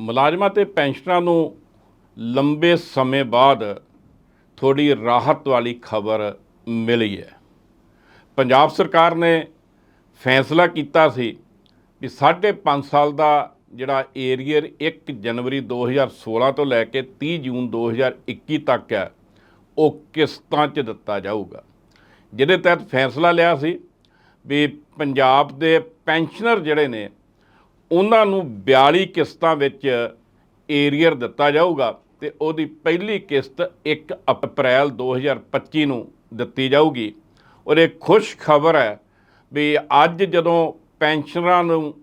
ਮੁਲਾਜ਼ਮਾਂ ਤੇ ਪੈਨਸ਼ਨਰਾਂ ਨੂੰ ਲੰਬੇ ਸਮੇਂ ਬਾਅਦ ਥੋੜੀ ਰਾਹਤ ਵਾਲੀ ਖਬਰ ਮਿਲੀ ਹੈ। ਪੰਜਾਬ ਸਰਕਾਰ ਨੇ ਫੈਸਲਾ ਕੀਤਾ ਸੀ ਵੀ ਸਾਢੇ ਪੰਜ ਸਾਲ ਦਾ ਜਿਹੜਾ ਏਰੀਅਰ 1 ਜਨਵਰੀ 2016 ਤੋਂ ਲੈ ਕੇ 30 ਜੂਨ 2021 ਤੱਕ ਹੈ, ਉਹ ਕਿਸ਼ਤਾਂ 'ਚ ਦਿੱਤਾ ਜਾਊਗਾ? ਜਿਹਦੇ ਤਹਿਤ ਫੈਸਲਾ ਲਿਆ ਸੀ ਵੀ ਪੰਜਾਬ ਦੇ ਪੈਨਸ਼ਨਰ ਜਿਹੜੇ ਨੇ ਉਹਨਾਂ ਨੂੰ 42 ਕਿਸ਼ਤਾਂ ਵਿੱਚ ਏਰੀਅਰ ਦਿੱਤਾ ਜਾਊਗਾ ਤੇ ਉਹਦੀ ਪਹਿਲੀ ਕਿਸ਼ਤ 1 ਅਪ੍ਰੈਲ 2025 ਨੂੰ ਦਿੱਤੀ ਜਾਊਗੀ। ਔਰ ਇਹ ਖੁਸ਼ ਖਬਰ ਹੈ ਵੀ ਅੱਜ ਜਦੋਂ ਪੈਨਸ਼ਨਰਾਂ ਨੂੰ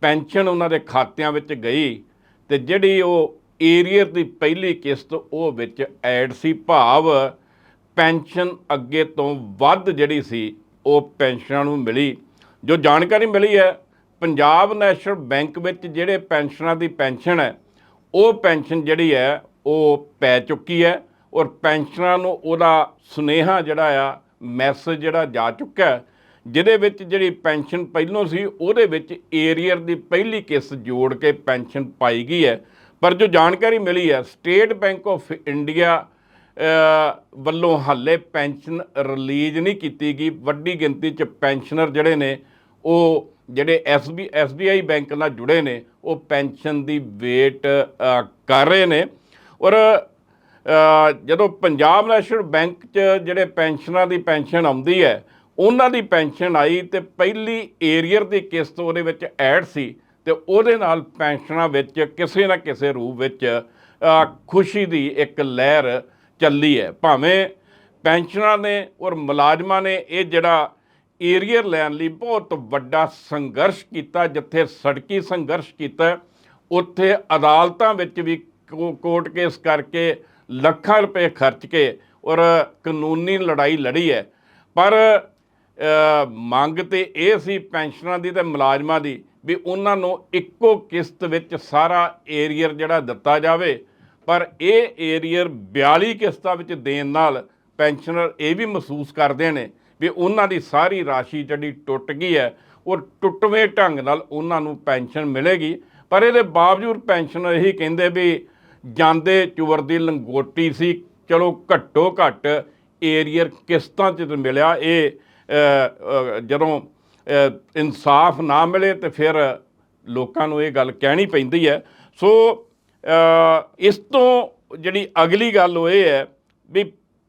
ਪੈਨਸ਼ਨ ਉਹਨਾਂ ਦੇ ਖਾਤਿਆਂ ਵਿੱਚ ਗਈ ਤੇ ਜਿਹੜੀ ਉਹ ਏਰੀਅਰ ਦੀ ਪਹਿਲੀ ਕਿਸ਼ਤ ਉਹ ਵਿੱਚ ਐਡ ਸੀ ਭਾਵ ਪੈਨਸ਼ਨ ਅੱਗੇ ਤੋਂ ਵੱਧ ਜਿਹੜੀ ਸੀ ਉਹ ਪੈਨਸ਼ਨਾਂ ਨੂੰ ਮਿਲੀ। ਜੋ ਜਾਣਕਾਰੀ ਮਿਲੀ ਹੈ ਪੰਜਾਬ ਨੈਸ਼ਨਲ ਬੈਂਕ ਵਿੱਚ ਜਿਹੜੇ ਪੈਨਸ਼ਨਰਾਂ ਦੀ ਪੈਨਸ਼ਨ ਹੈ, ਉਹ ਪੈਨਸ਼ਨ ਜਿਹੜੀ ਹੈ, ਉਹ ਪੈ ਚੁੱਕੀ ਹੈ ਔਰ ਪੈਨਸ਼ਨਰਾਂ ਨੂੰ ਉਹਦਾ ਸੁਨੇਹਾ ਜਿਹੜਾ ਆ, ਮੈਸੇਜ ਜਿਹੜਾ ਜਾ ਚੁੱਕਾ ਜਿਹਦੇ ਵਿੱਚ ਜਿਹੜੀ ਪੈਨਸ਼ਨ ਪਹਿਲੋਂ ਸੀ, ਉਹਦੇ ਵਿੱਚ ਏਰੀਅਰ ਦੀ ਪਹਿਲੀ ਕਿਸ਼ਤ ਜੋੜ ਕੇ ਪੈਨਸ਼ਨ ਪਾਈ ਗਈ ਹੈ। ਪਰ ਜੋ ਜਾਣਕਾਰੀ ਮਿਲੀ ਹੈ, ਸਟੇਟ ਬੈਂਕ ਆਫ ਇੰਡੀਆ ਵੱਲੋਂ ਹਾਲੇ ਪੈਨਸ਼ਨ ਰਿਲੀਜ਼ ਨਹੀਂ ਕੀਤੀ ਗਈ। ਵੱਡੀ ਗਿਣਤੀ 'ਚ ਪੈਨਸ਼ਨਰ ਜਿਹੜੇ ਨੇ, ਉਹ ਜਿਹੜੇ ਐਸਬੀ ਐਸਬੀਆਈ ਬੈਂਕ ਨਾਲ ਜੁੜੇ ਨੇ, ਉਹ ਪੈਨਸ਼ਨ ਦੀ ਵੇਟ ਕਰ ਰਹੇ ਨੇ। ਔਰ ਜਦੋਂ ਪੰਜਾਬ ਨੈਸ਼ਨਲ ਬੈਂਕ 'ਚ ਜਿਹੜੇ ਪੈਨਸ਼ਨਰਾਂ ਦੀ ਪੈਨਸ਼ਨ ਆਉਂਦੀ ਹੈ, ਉਹਨਾਂ ਦੀ ਪੈਨਸ਼ਨ ਆਈ ਤੇ ਪਹਿਲੀ ਏਰੀਅਰ ਦੀ ਕਿਸ਼ਤ ਉਹਦੇ ਵਿੱਚ ਐਡ ਸੀ ਤੇ ਉਹਦੇ ਨਾਲ ਪੈਨਸ਼ਨਾਂ ਵਿੱਚ ਕਿਸੇ ਨਾ ਕਿਸੇ ਰੂਪ ਵਿੱਚ ਖੁਸ਼ੀ ਦੀ ਇੱਕ ਲਹਿਰ ਚੱਲੀ ਹੈ। ਭਾਵੇਂ ਪੈਨਸ਼ਨਰਾਂ ਨੇ ਔਰ ਮੁਲਾਜ਼ਮਾਂ ਨੇ ਇਹ ਜਿਹੜਾ ਏਰੀਅਰ ਲੈਣ ਲਈ ਬਹੁਤ ਵੱਡਾ ਸੰਘਰਸ਼ ਕੀਤਾ, ਜਿੱਥੇ ਸੜਕੀ ਸੰਘਰਸ਼ ਕੀਤਾ। ਉੱਥੇ ਅਦਾਲਤਾਂ ਵਿੱਚ ਵੀ ਕੋਰਟ ਕੇਸ ਕਰਕੇ ਲੱਖਾਂ ਰੁਪਏ ਖਰਚ ਕੇ ਔਰ ਕਾਨੂੰਨੀ ਲੜਾਈ ਲੜੀ ਹੈ। ਪਰ ਮੰਗ ਤੇ ਇਹ ਸੀ ਪੈਨਸ਼ਨਰਾਂ ਦੀ ਤੇ ਮੁਲਾਜ਼ਮਾਂ ਦੀ ਵੀ ਉਹਨਾਂ ਨੂੰ ਇੱਕੋ ਕਿਸ਼ਤ ਵਿੱਚ ਸਾਰਾ ਏਰੀਅਰ ਜਿਹੜਾ ਦਿੱਤਾ ਜਾਵੇ। ਪਰ ਇਹ ਏਰੀਅਰ 42 ਕਿਸ਼ਤਾਂ ਵਿੱਚ ਦੇਣ ਨਾਲ ਪੈਨਸ਼ਨਰ ਇਹ ਵੀ ਮਹਿਸੂਸ ਕਰਦੇ ਨੇ ਵੀ ਉਹਨਾਂ ਦੀ ਸਾਰੀ ਰਾਸ਼ੀ ਜਿਹੜੀ ਟੁੱਟ ਗਈ ਹੈ, ਉਹ ਟੁੱਟਵੇਂ ਢੰਗ ਨਾਲ ਉਹਨਾਂ ਨੂੰ ਪੈਨਸ਼ਨ ਮਿਲੇਗੀ। ਪਰ ਇਹਦੇ ਬਾਵਜੂਦ ਪੈਨਸ਼ਨ ਇਹੀ ਕਹਿੰਦੇ ਵੀ ਜਾਂਦੇ ਚੁਵਰ ਦੀ ਲੰਗੋਟੀ ਸੀ, ਚਲੋ ਘੱਟੋ ਘੱਟ ਏਰੀਅਰ ਕਿਸ਼ਤਾਂ 'ਚ ਮਿਲਿਆ ਇਹ ਜਦੋਂ ਇਨਸਾਫ ਨਾ ਮਿਲੇ ਤੇ ਫਿਰ ਲੋਕਾਂ ਨੂੰ ਇਹ ਗੱਲ ਕਹਿਣੀ ਪੈਂਦੀ ਹੈ। ਸੋ ਇਸ ਤੋਂ ਜਿਹੜੀ ਅਗਲੀ ਗੱਲ ਉਹ ਇਹ ਹੈ ਵੀ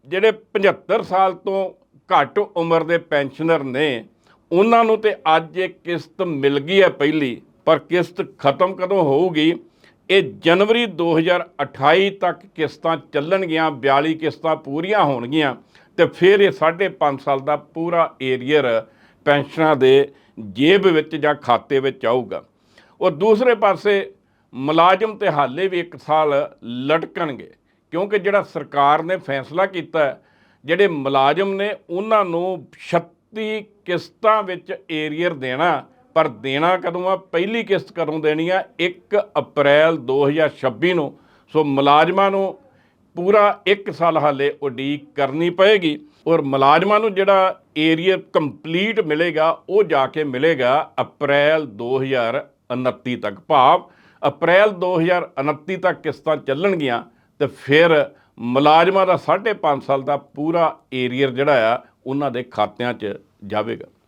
ਜਿਹੜੇ 75 ਸਾਲ ਤੋਂ ਘੱਟ ਉਮਰ ਦੇ ਪੈਨਸ਼ਨਰ ਨੇ ਉਹਨਾਂ ਨੂੰ ਤੇ ਅੱਜ ਇਹ ਕਿਸ਼ਤ ਮਿਲ ਗਈ ਹੈ ਪਹਿਲੀ ਪਰ ਕਿਸ਼ਤ ਖਤਮ ਕਦੋਂ ਹੋਊਗੀ? ਇਹ ਜਨਵਰੀ 2028 ਤੱਕ ਕਿਸ਼ਤਾਂ ਚੱਲਣਗੀਆਂ 42 ਕਿਸ਼ਤਾਂ ਪੂਰੀਆਂ ਹੋਣਗੀਆਂ ਤੇ ਫਿਰ ਇਹ 5.5 ਸਾਲ ਦਾ ਪੂਰਾ ਏਰੀਅਰ ਪੈਨਸ਼ਨਾਂ ਦੇ ਜੇਬ ਵਿੱਚ ਜਾਂ ਖਾਤੇ ਵਿੱਚ ਆਊਗਾ। ਔਰ ਦੂਸਰੇ ਪਾਸੇ ਮੁਲਾਜ਼ਮ ਤੇ ਹਾਲੇ ਵੀ ਇੱਕ ਸਾਲ ਲਟਕਣਗੇ ਕਿਉਂਕਿ ਜਿਹੜਾ ਸਰਕਾਰ ਨੇ ਫੈਸਲਾ ਕੀਤਾ ਹੈ, ਜਿਹੜੇ ਮੁਲਾਜ਼ਮ ਨੇ ਉਹਨਾਂ ਨੂੰ 36 ਕਿਸ਼ਤਾਂ ਵਿੱਚ ਏਰੀਅਰ ਦੇਣਾ, ਪਰ ਦੇਣਾ ਕਦੋਂ ਆ? ਪਹਿਲੀ ਕਿਸ਼ਤ ਕਦੋਂ ਦੇਣੀ ਆ? 1 ਅਪ੍ਰੈਲ 2026 ਨੂੰ। ਸੋ ਮੁਲਾਜ਼ਮਾਂ ਨੂੰ ਪੂਰਾ 1 ਸਾਲ ਹਾਲੇ ਉਡੀਕ ਕਰਨੀ ਪਏਗੀ ਔਰ ਮੁਲਾਜ਼ਮਾਂ ਨੂੰ ਜਿਹੜਾ ਏਰੀਅਰ ਕੰਪਲੀਟ ਮਿਲੇਗਾ, ਉਹ ਜਾ ਕੇ ਮਿਲੇਗਾ ਅਪ੍ਰੈਲ 2029 ਤੱਕ। ਭਾਵ ਅਪ੍ਰੈਲ 2029 ਤੱਕ ਕਿਸ਼ਤਾਂ ਚੱਲਣਗੀਆਂ ਤੇ ਫਿਰ ਮੁਲਾਜ਼ਮਾਂ ਦਾ 5.5 ਸਾਲ ਦਾ ਪੂਰਾ ਏਰੀਅਰ ਜਿਹੜਾ ਆ ਉਹਨਾਂ ਦੇ ਖਾਤਿਆਂ 'ਚ ਜਾਵੇਗਾ।